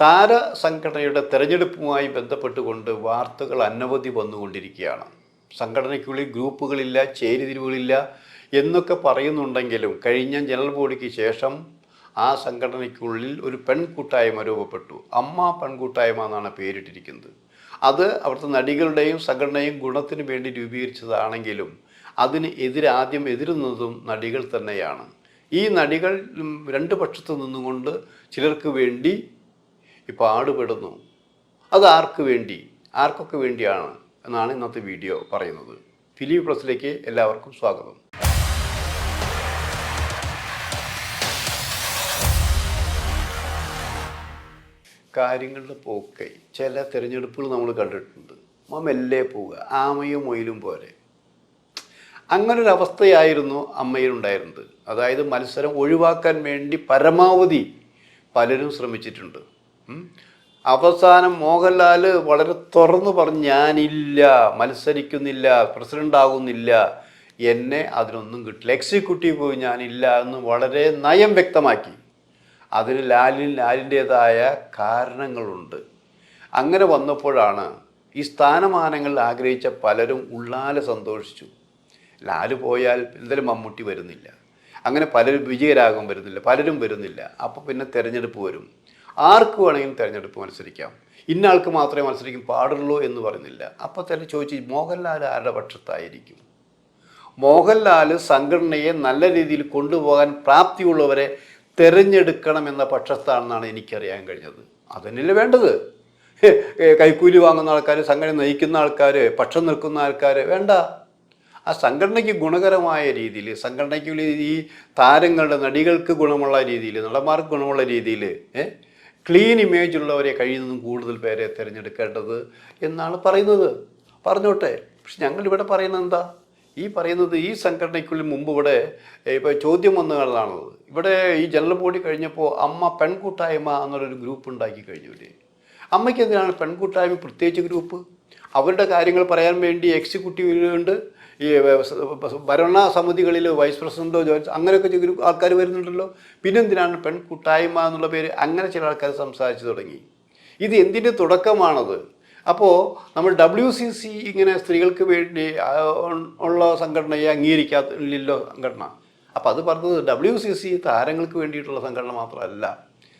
താര സംഘടനയുടെ തെരഞ്ഞെടുപ്പുമായി ബന്ധപ്പെട്ടുകൊണ്ട് വാർത്തകൾ അനവധി വന്നുകൊണ്ടിരിക്കുകയാണ്. സംഘടനയ്ക്കുള്ളിൽ ഗ്രൂപ്പുകളില്ല ചേരിതിരിവുകളില്ല എന്നൊക്കെ പറയുന്നുണ്ടെങ്കിലും കഴിഞ്ഞ ജനറൽ ബോഡിക്ക് ശേഷം ആ സംഘടനയ്ക്കുള്ളിൽ ഒരു പെൺകൂട്ടായ്മ രൂപപ്പെട്ടു. അമ്മ പെൺകൂട്ടായ്മ എന്നാണ് പേരിട്ടിരിക്കുന്നത്. അത് അവിടുത്തെ നടികളുടെയും സംഘടനയും ഗുണത്തിന് വേണ്ടി രൂപീകരിച്ചതാണെങ്കിലും അതിന് എതിരാദ്യം എതിരുന്നതും നടികൾ തന്നെയാണ്. ഈ നടികൾ രണ്ട് പക്ഷത്തു നിന്നുകൊണ്ട് ചിലർക്ക് വേണ്ടി പാടുപെടുന്നു അത് ആർക്ക് വേണ്ടി? ആർക്കൊക്കെ വേണ്ടിയാണ്? എന്നാണ് ഇന്നത്തെ വീഡിയോ പറയുന്നത്. ഫിലിം പ്ലസിലേക്ക് എല്ലാവർക്കും സ്വാഗതം. കാര്യങ്ങളുടെ പോക്കെ. ചില തിരഞ്ഞെടുപ്പുകൾ നമ്മൾ കണ്ടിട്ടുണ്ട്. മ മെല്ലെ പോവുക? ആമയും മൊയിലും പോലെ അങ്ങനൊരവസ്ഥയായിരുന്നു അമ്മയിലുണ്ടായിരുന്നത്. അതായത് മത്സരം ഒഴിവാക്കാൻ വേണ്ടി പരമാവധി പലരും ശ്രമിച്ചിട്ടുണ്ട്. അവസാനം മോഹൻലാൽ വളരെ തുറന്നു പറഞ്ഞു ഞാനില്ല മത്സരിക്കുന്നില്ല പ്രസിഡന്റ് ആകുന്നില്ല എന്നെ അതിനൊന്നും കിട്ടില്ല. എക്സിക്യൂട്ടീവ് പോയി ഞാനില്ല എന്ന് വളരെ നയം വ്യക്തമാക്കി. അതിന് ലാലിൻ ലാലിന്റേതായ കാരണങ്ങളുണ്ട്. അങ്ങനെ വന്നപ്പോഴാണ് ഈ സ്ഥാനമാനങ്ങൾ ആഗ്രഹിച്ച പലരും ഉള്ളാലെ സന്തോഷിച്ചു. ലാൽ പോയാൽ എന്തായാലും മമ്മൂട്ടി വരുന്നില്ല. അങ്ങനെ പലരും വിജയരാഘവൻ വരുന്നില്ല പലരും വരുന്നില്ല. അപ്പോൾ പിന്നെ തിരഞ്ഞെടുപ്പ് വരും. ആർക്ക് വേണമെങ്കിലും തിരഞ്ഞെടുപ്പ് മത്സരിക്കാം. ഇന്ന ആൾക്ക് മാത്രമേ മത്സരിക്കാൻ പാടുള്ളൂ എന്ന് പറയുന്നില്ല. അപ്പോൾ തന്നെ ചോദിച്ചു മോഹൻലാൽ ആരുടെ പക്ഷത്തായിരിക്കും? മോഹൻലാൽ സംഘടനയെ നല്ല രീതിയിൽ കൊണ്ടുപോകാൻ പ്രാപ്തിയുള്ളവരെ തിരഞ്ഞെടുക്കണം എന്ന പക്ഷത്താണെന്നാണ് എനിക്കറിയാൻ കഴിഞ്ഞത്. അതന്നെയല്ലേ വേണ്ടത്? കൈക്കൂലി വാങ്ങുന്ന ആൾക്കാർ സംഘടന നയിക്കുന്ന ആൾക്കാർ പക്ഷം നിൽക്കുന്ന ആൾക്കാർ വേണ്ട. ആ സംഘടനയ്ക്ക് ഗുണകരമായ രീതിയിൽ സംഘടനയ്ക്ക് ഈ താരങ്ങളുടെ നടികൾക്ക് ഗുണമുള്ള രീതിയിൽ നടന്മാർക്ക് ഗുണമുള്ള രീതിയിൽ ക്ലീൻ ഇമേജ് ഉള്ളവരെ കഴിയുന്നതും കൂടുതൽ പേരെ തിരഞ്ഞെടുക്കേണ്ടത് എന്നാണ് പറയുന്നത്. പറഞ്ഞോട്ടെ. പക്ഷെ ഞങ്ങളിവിടെ പറയുന്നത് എന്താ? ഈ പറയുന്നത് ഈ സംഘടനയ്ക്കുള്ളിൽ മുമ്പ് ഇവിടെ ഇപ്പോൾ ചോദ്യം വന്നതാണുള്ളത് ഇവിടെ ഈ ജനറൽ ബോഡി കഴിഞ്ഞപ്പോൾ അമ്മ പെൺകൂട്ടായ്മ എന്നുള്ളൊരു ഗ്രൂപ്പ് ഉണ്ടാക്കി കഴിഞ്ഞു ഇവർ അമ്മയ്ക്ക് എന്തിനാണ് പെൺകൂട്ടായ്മ പ്രത്യേകിച്ച് ഗ്രൂപ്പ്. അവരുടെ കാര്യങ്ങൾ പറയാൻ വേണ്ടി എക്സിക്യൂട്ടീവിലുണ്ട് ഈ ഭരണ സമിതികളിൽ വൈസ് പ്രസിഡന്റോ ജോയിൻസ് അങ്ങനെയൊക്കെ ചില ആൾക്കാർ വരുന്നുണ്ടല്ലോ. പിന്നെന്തിനാണ് പെൺകുട്ടായ്മ എന്നുള്ള പേര് അങ്ങനെ ചില ആൾക്കാർ സംസാരിച്ചു തുടങ്ങി. ഇത് എന്തിന്റെ തുടക്കമാണത്? അപ്പോൾ നമ്മൾ ഡബ്ല്യു സി സി ഇങ്ങനെ സ്ത്രീകൾക്ക് വേണ്ടി ഉള്ള സംഘടനയെ അംഗീകരിക്കാത്തില്ലല്ലോ സംഘടന. അപ്പോൾ അത് പറഞ്ഞത് ഡബ്ല്യു സി സി താരങ്ങൾക്ക് വേണ്ടിയിട്ടുള്ള സംഘടന മാത്രമല്ല.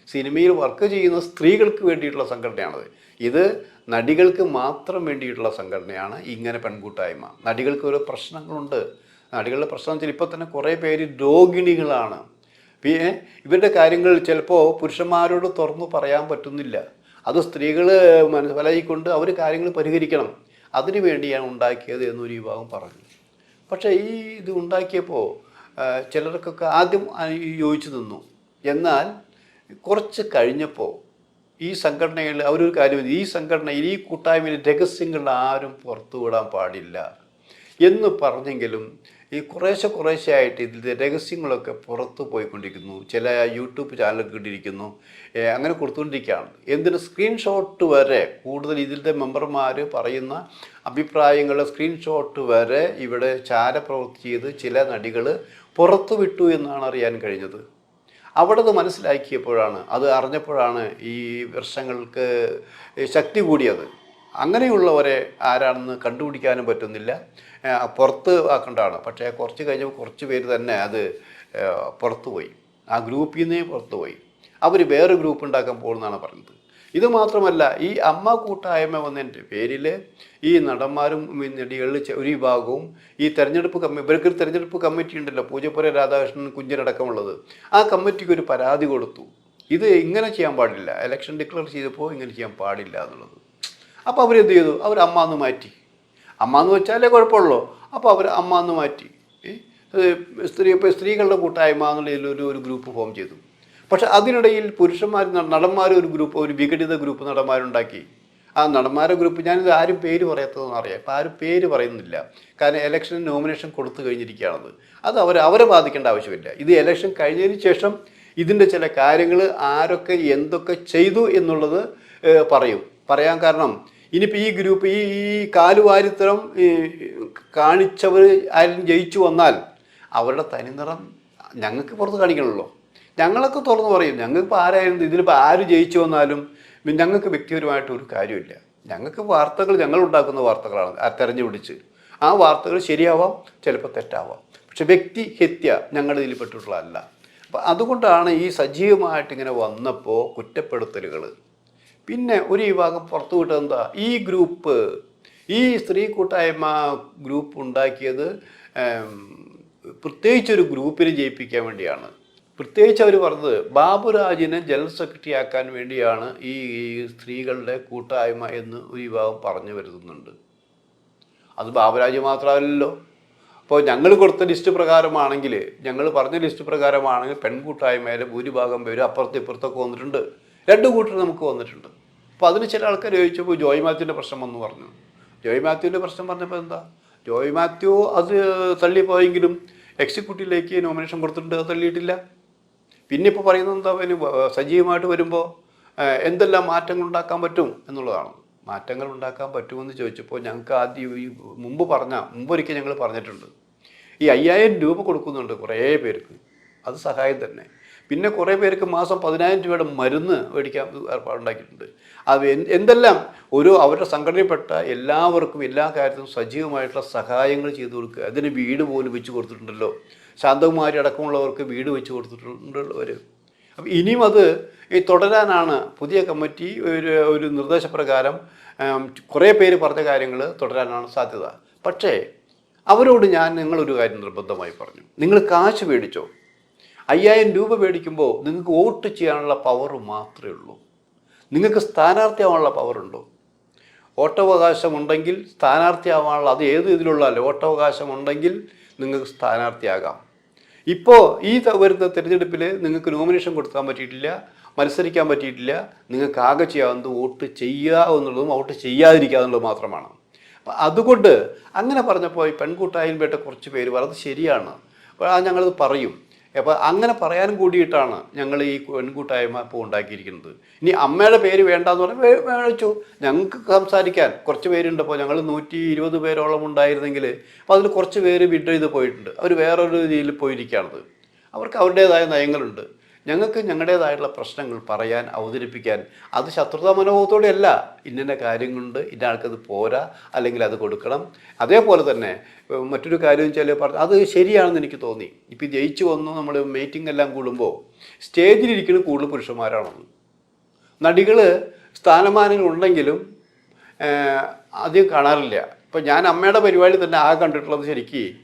സിനിമയിൽ വർക്ക് ചെയ്യുന്ന സ്ത്രീകൾക്ക് വേണ്ടിയിട്ടുള്ള സംഘടനയാണത്. ഇത് നടികൾക്ക് മാത്രം വേണ്ടിയിട്ടുള്ള സംഘടനയാണ് ഇങ്ങനെ പെൺകൂട്ടായ്മ. നടികൾക്ക് ഓരോ പ്രശ്നങ്ങളുണ്ട്. നടികളുടെ പ്രശ്നം വെച്ചാൽ ഇപ്പോൾ തന്നെ കുറേ പേര് രോഗിണികളാണ്. പിന്നെ ഇവരുടെ കാര്യങ്ങൾ ചിലപ്പോൾ പുരുഷന്മാരോട് തുറന്നു പറയാൻ പറ്റുന്നില്ല. അത് സ്ത്രീകൾ മനസ്സിലായിക്കൊണ്ട് അവർ കാര്യങ്ങൾ പരിഹരിക്കണം. അതിനു വേണ്ടിയാണ് ഉണ്ടാക്കിയത് എന്നൊരു വിഭാഗം പറഞ്ഞു. പക്ഷേ ഈ ഇത് ഉണ്ടാക്കിയപ്പോൾ ചിലർക്കൊക്കെ ആദ്യം യോജിച്ചു നിന്നു. എന്നാൽ കുറച്ച് കഴിഞ്ഞപ്പോൾ ഈ സംഘടനയിൽ അവരൊരു കാര്യം ഈ സംഘടനയിൽ ഈ കൂട്ടായ്മയിൽ രഹസ്യങ്ങൾ ആരും പുറത്തു വിടാൻ പാടില്ല എന്ന് പറഞ്ഞെങ്കിലും ഈ കുറേശ്ശെ കുറേശ്ശെ ആയിട്ട് ഇതിന്റെ രഹസ്യങ്ങളൊക്കെ പുറത്തു പോയിക്കൊണ്ടിരിക്കുന്നു. ചില യൂട്യൂബ് ചാനലൊക്കെ ഇട്ടിരിക്കുന്നു. ഏ, അങ്ങനെ കൊടുത്തുകൊണ്ടിരിക്കുകയാണ്. എന്തിന്? സ്ക്രീൻഷോട്ട് വരെ കൂടുതൽ ഇതിന്റെ മെമ്പർമാർ പറയുന്ന അഭിപ്രായങ്ങളുടെ സ്ക്രീൻഷോട്ട് വരെ ഇവിടെ ചാരപ്രവൃത്തി ചെയ്ത് ചില നടികൾ പുറത്തു വിട്ടു എന്നാണ് അറിയാൻ കഴിഞ്ഞത്. അവിടെ അത് മനസ്സിലാക്കിയപ്പോഴാണ് അത് അറിഞ്ഞപ്പോഴാണ് ഈ വർഷങ്ങൾക്ക് ശക്തി കൂടിയത്. അങ്ങനെയുള്ളവരെ ആരാണെന്ന് കണ്ടുപിടിക്കാനും പറ്റുന്നില്ല. പുറത്ത് ആക്കേണ്ടതാണ്. പക്ഷേ കുറച്ച് കഴിഞ്ഞപ്പോൾ കുറച്ച് പേര് തന്നെ അത് പുറത്തുപോയി. ആ ഗ്രൂപ്പിൽ നിന്നേ പുറത്തുപോയി. അവർ വേറെ ഗ്രൂപ്പ് ഉണ്ടാക്കാൻ പോകുന്നതാണ് പറഞ്ഞത്. ഇത് മാത്രമല്ല ഈ അമ്മ കൂട്ടായ്മ വന്നതിന്റെ പേരിൽ ഈ നടന്മാരും നടികളിൽ ഒരു വിഭാഗവും ഈ തെരഞ്ഞെടുപ്പ് കമ്മി ഇവർക്ക് തെരഞ്ഞെടുപ്പ് കമ്മിറ്റി ഉണ്ടല്ലോ പൂജപ്പുര രാധാകൃഷ്ണൻ കുഞ്ഞിനടക്കമുള്ളത്. ആ കമ്മിറ്റിക്ക് ഒരു പരാതി കൊടുത്തു. ഇത് ഇങ്ങനെ ചെയ്യാൻ പാടില്ല. ഇലക്ഷൻ ഡിക്ലെയർ ചെയ്തപ്പോൾ ഇങ്ങനെ ചെയ്യാൻ പാടില്ല എന്നുള്ളത്. അപ്പോൾ അവരെന്ത് ചെയ്തു? അവർ അമ്മ എന്ന് മാറ്റി. അമ്മ എന്ന് വെച്ചാലേ കുഴപ്പമുള്ളൂ. അപ്പോൾ അവർ അമ്മ എന്ന് മാറ്റി സ്ത്രീ ഇപ്പോൾ സ്ത്രീകളുടെ കൂട്ടായ്മ എന്നുള്ള ഒരു ഒരു ഗ്രൂപ്പ് ഫോം ചെയ്തു. പക്ഷെ അതിനിടയിൽ പുരുഷന്മാർ നടന്മാർ ഒരു ഗ്രൂപ്പ് ഒരു വിഘടിത ഗ്രൂപ്പ് നടന്മാരുണ്ടാക്കി. ആ നടന്മാരുടെ ഗ്രൂപ്പ് ഞാനിത് ആരും പേര് പറയാത്തതെന്ന് അറിയാം. ഇപ്പം ആരും പേര് പറയുന്നില്ല. കാരണം ഇലക്ഷൻ നോമിനേഷൻ കൊടുത്തു കഴിഞ്ഞിരിക്കുകയാണത്. അത് അവർ അവരെ ബാധിക്കേണ്ട ആവശ്യമില്ല. ഇത് ഇലക്ഷൻ കഴിഞ്ഞതിന് ശേഷം ഇതിന്റെ ചില കാര്യങ്ങൾ ആരൊക്കെ എന്തൊക്കെ ചെയ്തു എന്നുള്ളത് പറയും. പറയാൻ കാരണം ഇനിയിപ്പോൾ ഈ ഗ്രൂപ്പ് ഈ ഈ കാലുവാരിത്തരം കാണിച്ചവർ ആരും ജയിച്ചു വന്നാൽ അവരുടെ തനിനിറം ഞങ്ങൾക്ക് പുറത്ത് കാണിക്കണമല്ലോ. ഞങ്ങളൊക്കെ തുറന്ന് പറയും ഞങ്ങൾക്ക് ആരായിരുന്നു? ഇതിലിപ്പോൾ ആര് ജയിച്ചു വന്നാലും ഞങ്ങൾക്ക് വ്യക്തിപരമായിട്ട് ഒരു കാര്യമില്ല. ഞങ്ങൾക്ക് വാർത്തകൾ ഞങ്ങൾ ഉണ്ടാക്കുന്ന വാർത്തകളാണ് തെരഞ്ഞു പിടിച്ച്. ആ വാർത്തകൾ ശരിയാവാം ചിലപ്പോൾ തെറ്റാവാം. പക്ഷെ വ്യക്തി ഹത്യ ഞങ്ങളുടെ ഇതിൽ പെട്ടിട്ടുള്ളതല്ല. അപ്പം അതുകൊണ്ടാണ് ഈ സജീവമായിട്ട് ഇങ്ങനെ വന്നപ്പോൾ കുറ്റപ്പെടുത്തലുകൾ പിന്നെ ഒരു വിഭാഗം പുറത്തു വിട്ടത് എന്താ? ഈ ഗ്രൂപ്പ് ഈ സ്ത്രീ കൂട്ടായ്മ ഗ്രൂപ്പ് ഉണ്ടാക്കിയത് പ്രത്യേകിച്ചൊരു ഗ്രൂപ്പിനെ ജയിപ്പിക്കാൻ വേണ്ടിയാണ്. പ്രത്യേകിച്ച് അവർ പറഞ്ഞത് ബാബുരാജിനെ ജനറൽ സെക്രട്ടറി ആക്കാൻ വേണ്ടിയാണ് ഈ സ്ത്രീകളുടെ കൂട്ടായ്മ എന്ന് ഒരു വിഭാഗം പറഞ്ഞു വരുന്നുണ്ട് അത് ബാബുരാജ് മാത്രമല്ലല്ലോ. അപ്പോൾ ഞങ്ങൾ കൊടുത്ത ലിസ്റ്റ് പ്രകാരമാണെങ്കിൽ ഞങ്ങൾ പറഞ്ഞ ലിസ്റ്റ് പ്രകാരമാണെങ്കിൽ പെൺകൂട്ടായ്മയിലെ ഭൂരിഭാഗം പേരും അപ്പുറത്ത് ഇപ്പുറത്തൊക്കെ വന്നിട്ടുണ്ട്. രണ്ട് കൂട്ടർ നമുക്ക് വന്നിട്ടുണ്ട്. അപ്പോൾ അതിന് ചില ആൾക്കാർ ചോദിച്ചപ്പോൾ ജോയ് മാത്യുവിന്റെ പ്രശ്നം വന്ന് പറഞ്ഞു. ജോയ് മാത്യുവിന്റെ പ്രശ്നം പറഞ്ഞപ്പോൾ എന്താ? ജോയ് മാത്യു അത് തള്ളിപ്പോയെങ്കിലും എക്സിക്യൂട്ടീവിലേക്ക് നോമിനേഷൻ കൊടുത്തിട്ടുണ്ട് അത് തള്ളിയിട്ടില്ല. പിന്നെ ഇപ്പോൾ പറയുന്നത് എന്താ പിന്നെ സജീവമായിട്ട് വരുമ്പോൾ എന്തെല്ലാം മാറ്റങ്ങൾ ഉണ്ടാക്കാൻ പറ്റും എന്നുള്ളതാണ്. മാറ്റങ്ങൾ ഉണ്ടാക്കാൻ പറ്റുമെന്ന് ചോദിച്ചപ്പോൾ ഞങ്ങൾക്ക് ആദ്യം ഈ മുമ്പ് പറഞ്ഞ മുമ്പൊരിക്കൽ ഞങ്ങൾ പറഞ്ഞിട്ടുണ്ട്. ഈ അയ്യായിരം രൂപ കൊടുക്കുന്നുണ്ട് കുറേ പേർക്ക്. അത് സഹായം തന്നെ. പിന്നെ കുറേ പേർക്ക് മാസം പതിനായിരം രൂപയുടെ മരുന്ന് മേടിക്കാൻ ഏർപ്പാടുണ്ടാക്കിയിട്ടുണ്ട്. അത് എന്ത് എന്തെല്ലാം ഒരു അവരുടെ സംഘടനയിൽപ്പെട്ട എല്ലാവർക്കും എല്ലാ കാര്യത്തിലും സജീവമായിട്ടുള്ള സഹായങ്ങൾ ചെയ്തു കൊടുക്കുക. അതിന് വീട് പോലും വെച്ച് കൊടുത്തിട്ടുണ്ടല്ലോ. ശാന്തകുമാരി അടക്കമുള്ളവർക്ക് വീട് വെച്ച് കൊടുത്തിട്ടുണ്ട് അവർ അപ്പം ഇനിയും അത് ഈ തുടരാനാണ് പുതിയ കമ്മിറ്റി ഒരു ഒരു നിർദ്ദേശപ്രകാരം കുറേ പേര് പറഞ്ഞ കാര്യങ്ങൾ തുടരാനാണ് സാധ്യത. പക്ഷേ അവരോട് ഞാൻ നിങ്ങളൊരു കാര്യം നിർബന്ധമായി പറഞ്ഞു. നിങ്ങൾ കാശ് മേടിച്ചോ. അയ്യായിരം രൂപ മേടിക്കുമ്പോൾ നിങ്ങൾക്ക് വോട്ട് ചെയ്യാനുള്ള പവർ മാത്രമേ ഉള്ളൂ. നിങ്ങൾക്ക് സ്ഥാനാർത്ഥിയാവാനുള്ള പവറുണ്ടോ വോട്ടവകാശം ഉണ്ടെങ്കിൽ സ്ഥാനാർത്ഥിയാവാനുള്ള അത് ഏത് ഇതിലുള്ള വോട്ടവകാശമുണ്ടെങ്കിൽ നിങ്ങൾക്ക് സ്ഥാനാർത്ഥിയാകാം. ഇപ്പോൾ ഈ വരുന്ന തിരഞ്ഞെടുപ്പിൽ നിങ്ങൾക്ക് നോമിനേഷൻ കൊടുക്കാൻ പറ്റിയിട്ടില്ല മത്സരിക്കാൻ പറ്റിയിട്ടില്ല നിങ്ങൾക്ക് ആകെ ചെയ്യാവുന്നത് വോട്ട് ചെയ്യുക എന്നുള്ളതും വോട്ട് ചെയ്യാതിരിക്കുക എന്നുള്ളത് മാത്രമാണ്. അപ്പം അതുകൊണ്ട് അങ്ങനെ പറഞ്ഞപ്പോൾ ഈ പെൺകൂട്ടായ്മയുടെ കുറച്ച് പേര് പറഞ്ഞത് ശരിയാണ്. അപ്പോൾ ഞങ്ങളത് പറയും. അപ്പോൾ അങ്ങനെ പറയാനും കൂടിയിട്ടാണ് ഞങ്ങൾ ഈ പെൺകൂട്ടായ്മ ഇപ്പോൾ ഉണ്ടാക്കിയിരിക്കുന്നത്. ഇനി അമ്മയുടെ പേര് വേണ്ടെന്ന് പറഞ്ഞാൽ മേടിച്ചു ഞങ്ങൾക്ക് സംസാരിക്കാൻ കുറച്ച് പേരുണ്ട്. ഇപ്പോൾ ഞങ്ങൾ നൂറ്റി ഇരുപത് പേരോളം ഉണ്ടായിരുന്നെങ്കിൽ അപ്പോൾ അതിൽ കുറച്ച് പേര് വിഡ്രോ ചെയ്ത് പോയിട്ടുണ്ട്. അവർ വേറൊരു രീതിയിൽ പോയിരിക്കുകയാണത്. അവർക്ക് അവരുടേതായ നയങ്ങളുണ്ട്. ഞങ്ങൾക്ക് ഞങ്ങളുടേതായിട്ടുള്ള പ്രശ്നങ്ങൾ പറയാൻ അവതരിപ്പിക്കാൻ. അത് ശത്രുതാ മനോഭാവത്തോടെ അല്ല ഇന്ന കാര്യങ്ങളുണ്ട്. ഇന്ന ആൾക്കത് പോരാ. അല്ലെങ്കിൽ അത് കൊടുക്കണം. അതേപോലെ തന്നെ മറ്റൊരു കാര്യം വെച്ചാൽ പറഞ്ഞു അത് ശരിയാണെന്ന് എനിക്ക് തോന്നി. ഇപ്പം ജയിച്ചു വന്നു നമ്മൾ മീറ്റിംഗ് എല്ലാം കൂടുമ്പോൾ സ്റ്റേജിലിരിക്കുന്ന കൂടുതൽ പുരുഷന്മാരാണെന്ന് നടികൾ സ്ഥാനമാനങ്ങൾ ഉണ്ടെങ്കിലും അധികം കാണാറില്ല. ഇപ്പം ഞാൻ അമ്മയുടെ പരിപാടി തന്നെ ആകെ കണ്ടിട്ടുള്ളത് ശരിക്ക്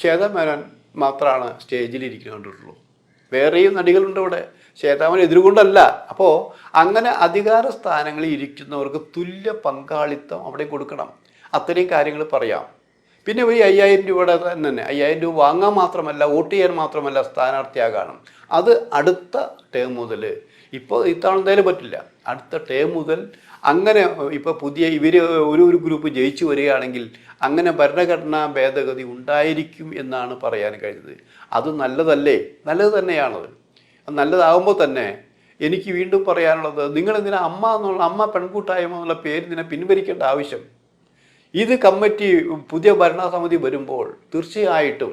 ശ്വേത മേനോൻ മാത്രമാണ് സ്റ്റേജിലിരിക്കുന്നത് കണ്ടിട്ടുള്ളൂ. വേറെയും നടികളുണ്ട് ഇവിടെ. ശ്വേതാമൻ എതിരുകൊണ്ടല്ല. അപ്പോൾ അങ്ങനെ അധികാര സ്ഥാനങ്ങളിൽ ഇരിക്കുന്നവർക്ക് തുല്യ പങ്കാളിത്തം അവിടെ കൊടുക്കണം. അത്രയും കാര്യങ്ങൾ പറയാം. പിന്നെ ഈ അയ്യായിരം രൂപയുടെ തന്നെ അയ്യായിരം രൂപ വാങ്ങാൻ മാത്രമല്ല വോട്ട് ചെയ്യാൻ മാത്രമല്ല സ്ഥാനാർത്ഥിയാകാനും. അത് അടുത്ത ടേം മുതൽ ഇപ്പോൾ ഇത്തവണ പറ്റില്ല. അടുത്ത ടേം മുതൽ അങ്ങനെ ഇപ്പോൾ പുതിയ ഇവർ ഒരു ഒരു ഗ്രൂപ്പ് ജയിച്ചു വരികയാണെങ്കിൽ അങ്ങനെ ഭരണഘടനാ ഭേദഗതി ഉണ്ടായിരിക്കും എന്നാണ് പറയാൻ കഴിഞ്ഞത്. അത് നല്ലതല്ലേ? നല്ലത് തന്നെയാണത് നല്ലതാകുമ്പോൾ തന്നെ എനിക്ക് വീണ്ടും പറയാനുള്ളത് നിങ്ങളെന്തിനാ അമ്മ എന്നുള്ള അമ്മ പെൺകൂട്ടായ്മ എന്നുള്ള പേര് ഇതിനെ പിൻവലിക്കേണ്ട ആവശ്യം? ഇത് കമ്മിറ്റി പുതിയ ഭരണസമിതി വരുമ്പോൾ തീർച്ചയായിട്ടും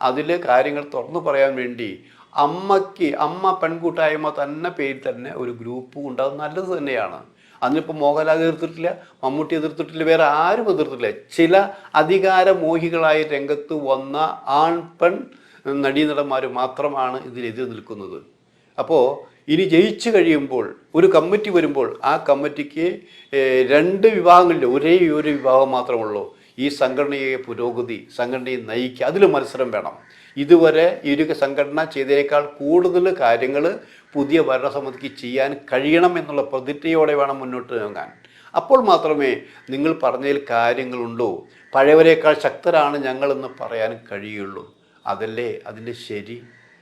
അതിലെ കാര്യങ്ങൾ തുറന്നു പറയാൻ വേണ്ടി അമ്മയ്ക്ക് അമ്മ പെൺകൂട്ടായ്മ തന്നെ പേരിൽ തന്നെ ഒരു ഗ്രൂപ്പ് ഉണ്ടാവും നല്ലത് തന്നെയാണ്. അതിനിപ്പോൾ മോഹൻലാൽ എതിർത്തിട്ടില്ല മമ്മൂട്ടി എതിർത്തിട്ടില്ല വേറെ ആരും എതിർത്തിട്ടില്ല. ചില അധികാരമോഹികളായി രംഗത്ത് വന്ന ആൺ പെൺ നടീനടന്മാർ മാത്രമാണ് ഇതിനെതിരെ നിൽക്കുന്നത്. അപ്പോൾ ഇനി ജയിച്ചു കഴിയുമ്പോൾ ഒരു കമ്മിറ്റി വരുമ്പോൾ ആ കമ്മിറ്റിക്ക് രണ്ട് വിഭാഗങ്ങളില്ല ഒരേ ഒരു വിഭാഗം മാത്രമുള്ളൂ ഈ സംഘടനയെ പുരോഗതി സംഘടനയെ നയിക്കുക അതിൽ മത്സരം വേണം. ഇതുവരെ ഒരു സംഘടന ചെയ്തതിനേക്കാൾ കൂടുതൽ കാര്യങ്ങൾ പുതിയ ഭരണസമിതിക്ക് ചെയ്യാൻ കഴിയണം എന്നുള്ള പ്രതിജ്ഞയോടെ വേണം മുന്നോട്ട് നീങ്ങാൻ. അപ്പോൾ മാത്രമേ നിങ്ങൾ പറഞ്ഞതിൽ കാര്യങ്ങളുണ്ടോ? പഴയവരേക്കാൾ ശക്തരാണ് ഞങ്ങളെന്ന് പറയാൻ കഴിയുള്ളൂ. അതല്ലേ? അതിന്റെ ശരി.